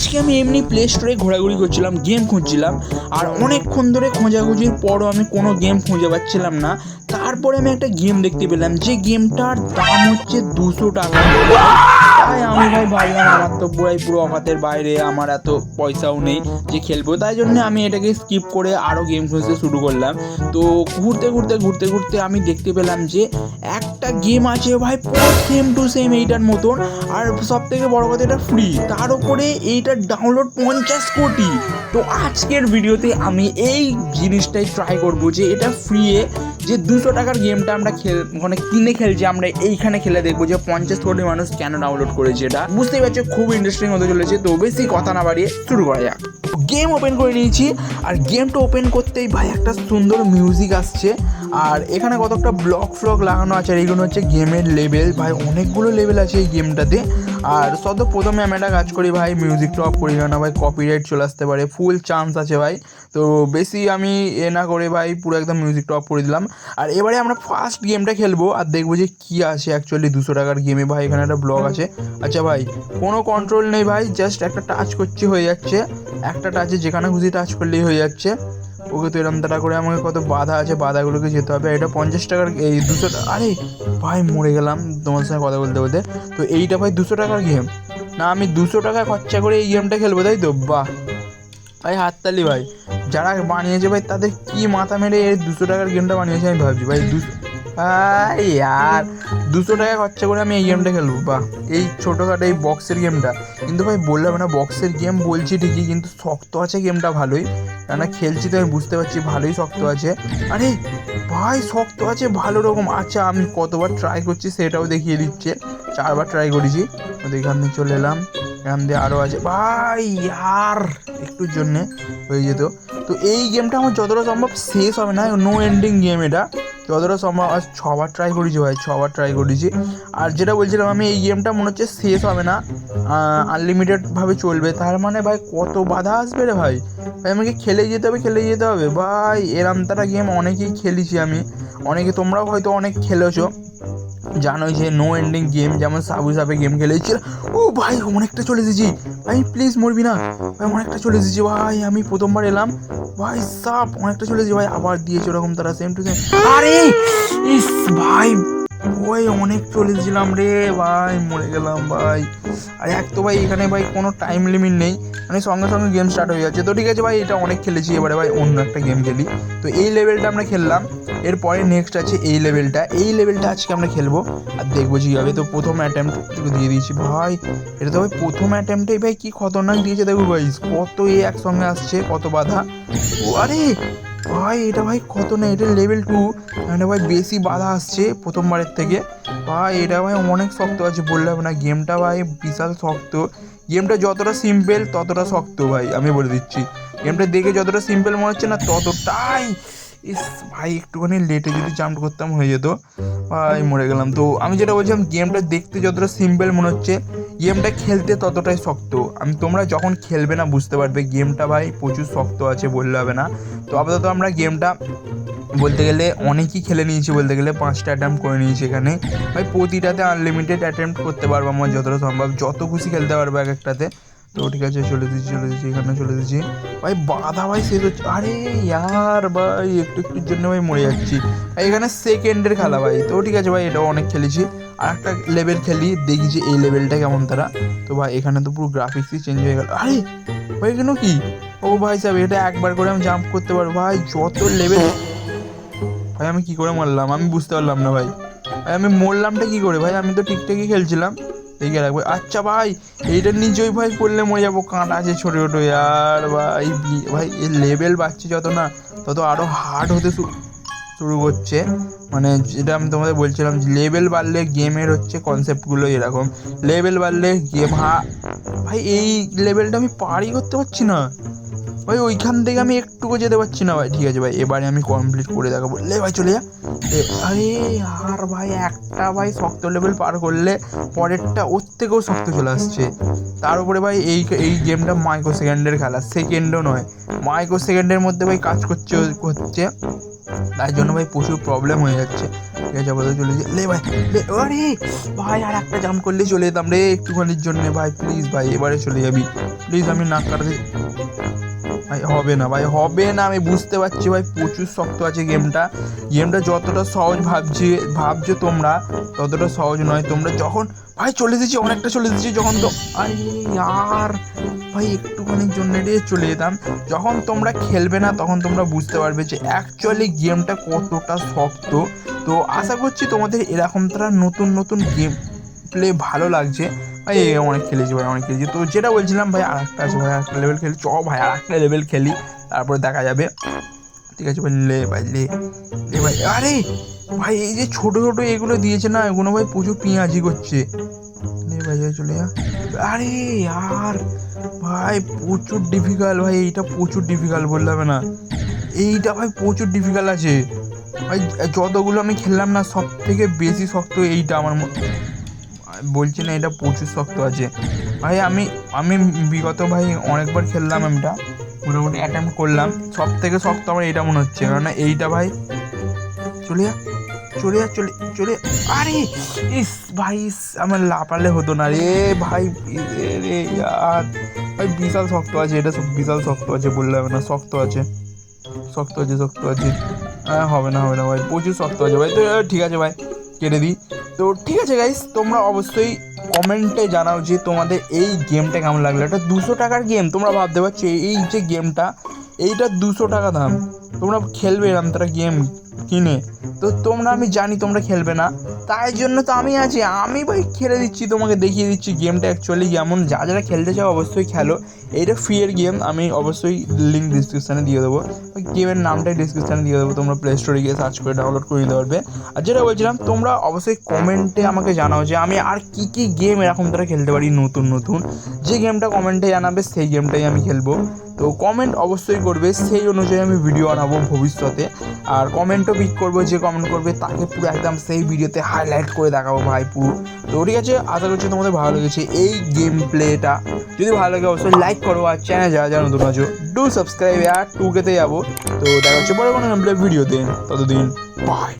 আজকে আমি এমনি প্লে স্টোরে ঘোরাঘুরি করছিলাম গেম খুঁজছিলাম, আর অনেকক্ষণ ধরে খোঁজাখুঁজির পরও আমি কোনো গেম খুঁজে পাচ্ছিলাম না। তারপরে আমি একটা গেম দেখতে পেলাম, যে গেমটার দাম হচ্ছে দুশো টাকা। তাই আমি ভাই ভাবলাম, আমার তো পুরাই পুরো অফাতের বাইরে, আমার এত পয়সাও নেই যে খেলব। তাই জন্য আমি এটাকে স্কিপ করে আরও গেম খুঁজতে শুরু করলাম। তো ঘুরতে ঘুরতে ঘুরতে ঘুরতে আমি দেখতে পেলাম যে একটা গেম আছে ভাই পুরো সেম টু সেম এইটার মতন। আর সব থেকে বড় কথা এটা ফ্রি তার উপরে এইটার ডাউনলোড পঞ্চাশ কোটি। তো আজকের ভিডিওতে আমি এই জিনিসটাই ট্রাই করব যে এটা ফ্রিয়ে যে দুশো টাকার গেমটা আমরা খেল মানে কিনে খেলছি, আমরা এইখানে খেলে দেখব যে পঞ্চাশ কোটি মানুষ কেন ডাউনলোড করেছে এটা। বুঝতেই পারছ, খুব ইন্টারেস্টিং হতে চলেছে, তো বেশি কথা না বাড়িয়ে শুরু করা যাক। গেম ওপেন করে নিয়েছি, আর গেমটা ওপেন করতেই ভাই একটা সুন্দর মিউজিক আসছে। আর এখানে কতটা ব্লক ফ্লক লাগানো আছে, আর এইগুলো হচ্ছে গেমের লেভেল ভাই, অনেকগুলো লেভেল আছে এই গেমটাতে আর সদ্য প্রথমে আমি একটা কাজ করি ভাই মিউজিকটা অফ করি না ভাই কপিরাইট চলে আসতে পারে ফুল চান্স আছে ভাই। তো বেশি আমি এ না করে ভাই পুরো একদম মিউজিকটা অফ করে দিলাম। আর এবারে আমরা ফার্স্ট গেমটা খেলব, আর দেখব যে কী আছে অ্যাকচুয়ালি দুশো টাকার গেমে ভাই, এখানে একটা ব্লগ আছে। আচ্ছা ভাই, কোনো কন্ট্রোল নেই ভাই জাস্ট একটা টাচ করছি হয়ে যাচ্ছে। একটা টাচে যেখানে খুশি টাচ করলেই হয়ে যাচ্ছে। ওকে তো এরম তারা করে আমাকে কত বাধা আছে, বাধাগুলোকে যেতে হবে। এটা পঞ্চাশ টাকার এই দুশো আরে ভাই, মরে গেলাম তোমার সঙ্গে কথা বলতে বলতে। তো এইটা ভাই দুশো টাকার গেম না, আমি দুশো টাকা খরচা করে এই গেমটা খেলব, তাই তো? বাহ। ভাই, হাততালি ভাই। যারা বানিয়েছে ভাই, তাদের কি মাথা মেরে এই দুশো টাকার গেমটা বানিয়েছে আমি ভাবছি ভাই? দুশো আর দুশো টাকা খরচা করে আমি এই গেমটা খেলব, বাহ। এই ছোটোখাটো এই বক্সের গেমটা কিন্তু ভাই, বললাম না বক্সের গেম বলছি ঠিকই, কিন্তু শক্ত আছে গেমটা ভালোই। কেননা খেলছি তো আমি বুঝতে পারছি ভালোই শক্ত আছে। আরে ভাই, শক্ত আছে ভালো রকম। আচ্ছা আমি কতবার ট্রাই করছি সেটাও দেখিয়ে দিচ্ছে। চারবার ট্রাই করেছি। এখান থেকে চলে এলাম। এখান দিয়ে আরও আছে। ভাই, আর একটুর জন্যে হয়ে যেত। তো এই গেমটা আমার যতটা সম্ভব শেষ হবে না নো এন্ডিং গেম এটা। যতটা সম্ভব আজ ছবার ট্রাই করেছি ভাই, ছবার ট্রাই করেছি। আর যেটা বলছিলাম আমি, এই গেমটা মনে হচ্ছে শেষ হবে না আনলিমিটেডভাবে চলবে। তার মানে ভাই কত বাধা আসবে রে ভাই? ভাই আমাকে খেলে যেতে হবে খেলে যেতে হবে। ভাই, এরম তারা গেম অনেকেই খেলেছি আমি। অনেকে তোমরাও হয়তো অনেক খেলেছো। জানোই যে নো এন্ডিং গেম যেমন সাবু সাবে গেম খেলেছি। ও ভাই, অনেকটা চলে এসেছি। ভাই প্লিজ মরবি না। ভাই, অনেকটা চলে এসেছি, ভাই, আমি প্রথমবার এলাম। ভাই, সাপ, অনেকটা চলে এসেছি, ভাই, আবার দিয়েছে ওরকম তারা সেম টু সেম আরে, ইস, ভাই ওই অনেক চলে রে, ভাই, মরে গেলাম, ভাই। আর এক তো ভাই, এখানে ভাই কোনো টাইম লিমিট নেই। মানে সঙ্গে সঙ্গে গেম স্টার্ট হয়ে যাচ্ছে। তো ঠিক আছে ভাই, এটা অনেক খেলেছি এবারে ভাই, অন্য একটা গেম খেলি। তো এই লেভেলটা আমরা খেললাম। এরপরে নেক্সট আছে এই লেভেলটা এই লেভেলটা আজকে আমরা খেলব। আর দেখব যে কীভাবে। তো প্রথম অ্যাটেম্প্ট দিয়ে দিয়েছি ভাই। এটা তো ভাই প্রথম অ্যাটেম্পটেই ভাই কি খতরনাক দিয়েছে দেখো ভাই কত এ একসঙ্গে আসছে, কত বাধা। ও, আরে ভাই, এটা ভাই কত না, এটা লেভেল টু এটা ভাই বেশি বাধা আসছে প্রথমবারের থেকে। ভাই, এটা ভাই অনেক শক্ত আছে, বললাম না গেমটা ভাই বিশাল শক্ত। গেমটা যতটা সিম্পল ততটা শক্ত ভাই, আমি বলে দিচ্ছি। গেমটা দেখে যতটা সিম্পল মনে হচ্ছে না, ততটাই ইস, ভাই, একটুখানি লেটে যদি জাম্প করতাম হয়ে যেত। ভাই, মরে গেলাম। তো আমি যেটা বলছিলাম গেমটা দেখতে যতটা সিম্পল মনে হচ্ছে গেমটা খেলতে ততটাই শক্ত। আমি, তোমরা যখন খেলবে না, বুঝতে পারবে গেমটা ভাই, প্রচুর শক্ত আছে বললে হবে না। তো আপাতত আমরা গেমটা বলতে গেলে অনেকই খেলে নিয়েছি বলতে গেলে, পাঁচটা অ্যাটেম্প করে নিয়েছি এখানে। ভাই, প্রতিটাতে আনলিমিটেড অ্যাটেম্প করতে পারব আমার যতটা সম্ভব। যত খুশি খেলতে পারব এক একটাতে। তো ঠিক আছে, চলে দিচ্ছি চলে দিচ্ছি, এখানে চলে দিচ্ছি। ভাই, বাধা ভাই শেষ হচ্ছে আরে ইয়ার ভাই, একটু একটুর জন্য ভাই মরে যাচ্ছি। ভাই, এখানে সেকেন্ডের খেলা ভাই। তো ঠিক আছে ভাই, এটাও অনেক খেলেছি। আর একটা লেভেল খেলি, দেখি যে এই লেভেলটা কেমন তারা। তো ভাই, এখানে তো পুরো গ্রাফিক্সই চেঞ্জ হয়ে গেল। আরে, ভাই, এখানেও কি? ও ভাই সাহেব, এটা একবার করে আমি জাম্প করতে পারব। ভাই, যত লেভেল ভাই, আমি কি করে মরলাম? আমি বুঝতে পারলাম না ভাই। ভাই, আমি মরলামটা কি করে? ভাই, আমি তো ঠিকঠাকই খেলছিলাম। দেখে রাখব আচ্ছা ভাই, এইটা নিচেই ভাই করলে মরে যাব, কাঁটা আছে ছোটো ছোটো, আর ভাই ভাই, এর লেভেল বাড়ছে যত না, তত আরও হার্ড হতে শুরু করছে। মানে যেটা আমি তোমাদের বলছিলাম লেভেল বাড়লে গেমের হচ্ছে কনসেপ্টগুলো এরকম। লেভেল বাড়লে গেম হা, ভাই, এই লেভেলটা আমি পারই করতে পারছি না। ভাই, ওইখান থেকে আমি একটুকু যেতে পারছি না ভাই। ঠিক আছে ভাই, এবারে আমি কমপ্লিট করে দেখাবো। লে ভাই, চলে যা। আরে আর ভাই, একটা ভাই শক্ত লেভেল পার করলে পরেরটা ওর থেকেও শক্ত চলে আসছে। তার উপরে ভাই, এই এই গেমটা মাইক্রো সেকেন্ডের খেলা। সেকেন্ডও নয়। মাইক্রো সেকেন্ডের মধ্যে ভাই কাজ করছে হচ্ছে তাই জন্য ভাই প্রচুর প্রবলেম হয়ে যাচ্ছে। ঠিক আছে বলতে চলে যে। লে ভাই, লে, আরে ভাই, আর একটা জাম করলে চলে যেতাম রে একটুখানির জন্য। ভাই প্লিজ ভাই, এবারে চলে যাবি। প্লিজ আমি নাক কাটাতে ভাই, হবে না ভাই, হবে না, আমি বুঝতে পারছি ভাই, প্রচুর শক্ত আছে গেমটা। গেমটা যতটা সহজ ভাবছি, ভাবছ তোমরা, ততটা সহজ নয়। তোমরা যখন, ভাই, চলে এসেছি, অনেকটা চলে এসেছি, যখন তো, আরে আর ভাই, একটুখানির জন্য রে চলে যেতাম। যখন তোমরা খেলবে না, তখন তোমরা বুঝতে পারবে যে অ্যাকচুয়ালি গেমটা কতটা শক্ত। তো আশা করছি তোমাদের এরকম তারা নতুন নতুন গেম প্লে ভালো লাগছে। ভাই অনেক খেলেছি ভাই, অনেক খেলেছি। তো যেটা বলছিলাম ভাই আর একটা আছে ভাই একটা লেভেল খেলি। চ ভাই আর একটা লেভেল খেলি, তারপরে দেখা যাবে। ঠিক আছে ভাই, লে ভাই, লে লে ভাই, আরে ভাই, এই যে ছোট ছোট এগুলো দিয়েছে না, এগুলো ভাই প্রচুর পেঁয়াজি করছে। লে ভাই চলে যা। আরে আর ভাই, প্রচুর ডিফিকাল্ট ভাই, এইটা প্রচুর ডিফিকাল্ট বললে হবে না। এইটা ভাই প্রচুর ডিফিকাল্ট আছে। ভাই, যতগুলো আমি খেললাম না সব থেকে বেশি শক্ত এইটা আমার ম- বলছি না এটা প্রচুর শক্ত আছে। ভাই আমি আমি বিগত ভাই অনেকবার খেললাম এটা মোটামুটি অ্যাটেম্প করলাম। সব থেকে শক্ত আমার এইটা মনে হচ্ছে কেননা এইটা ভাই চলে যা চলে যা চলে চলে আরে ইস ভাই ইস, আমার লাপালে হতো না রে ভাই রে আর ভাই বিশাল শক্ত আছে এটা বিশাল শক্ত আছে বললে হবে না শক্ত আছে। শক্ত আছে শক্ত আছে। হ্যাঁ হবে না হবে না ভাই প্রচুর শক্ত আছে ভাই তো ঠিক আছে ভাই কেটে দিই। তো ঠিক আছে গাইস তোমরা অবশ্যই কমেন্টে জানাও যে তোমাদের এই গেমটা কেমন লাগল। এটা দুশো টাকার গেম তোমরা ভাবতে পারছ এই- যে গেমটা এইটা দুশো টাকা দাম। তোমরা খেলবে এরম তারা গেম কিনে। তো তোমরা আমি জানি তোমরা খেলবে না। তাই জন্য তো আমি আছি। আমি ভাই খেলে দিচ্ছি, তোমাকে দেখিয়ে দিচ্ছি গেমটা অ্যাকচুয়ালি কেমন। যা যারা খেলতে চাও অবশ্যই খেলো। এইটা ফ্রি এর গেম আমি অবশ্যই লিঙ্ক ডিসক্রিপশানে দিয়ে দেবো। গেমের নামটাই ডিসক্রিপশানে দিয়ে দেবো। তোমরা প্লে স্টোরে গিয়ে সার্চ করে ডাউনলোড করে নিতে পারবে। আর যেটা বলছিলাম, তোমরা অবশ্যই কমেন্টে আমাকে জানাও যে আমি আর কি কি গেম এরকম তারা খেলতে পারি নতুন নতুন। যে গেমটা কমেন্টে জানাবে, সেই গেমটাই আমি খেলব। তো কমেন্ট অবশ্যই করবে। সেই অনুযায়ী আমি ভিডিও বানাবো ভবিষ্যতে। আর কমেন্টও পিক করব, যে কমেন্ট করবে তাকে পুরো একদম সেই ভিডিওতে হাইলাইট করে দেখাবো ভাই পুরো। তো ঠিক আছে, আশা করছি তোমাদের ভালো লেগেছে এই গেম প্লেটা যদি ভালো লাগে অবশ্যই লাইক করো আর চ্যানেল যারা যারা নতুন আছো ডু সাবস্ক্রাইব আর টু কেতে যাব। তো দেখা হচ্ছে বড় কোনো গেম প্লে ভিডিওতে। ততদিন বাই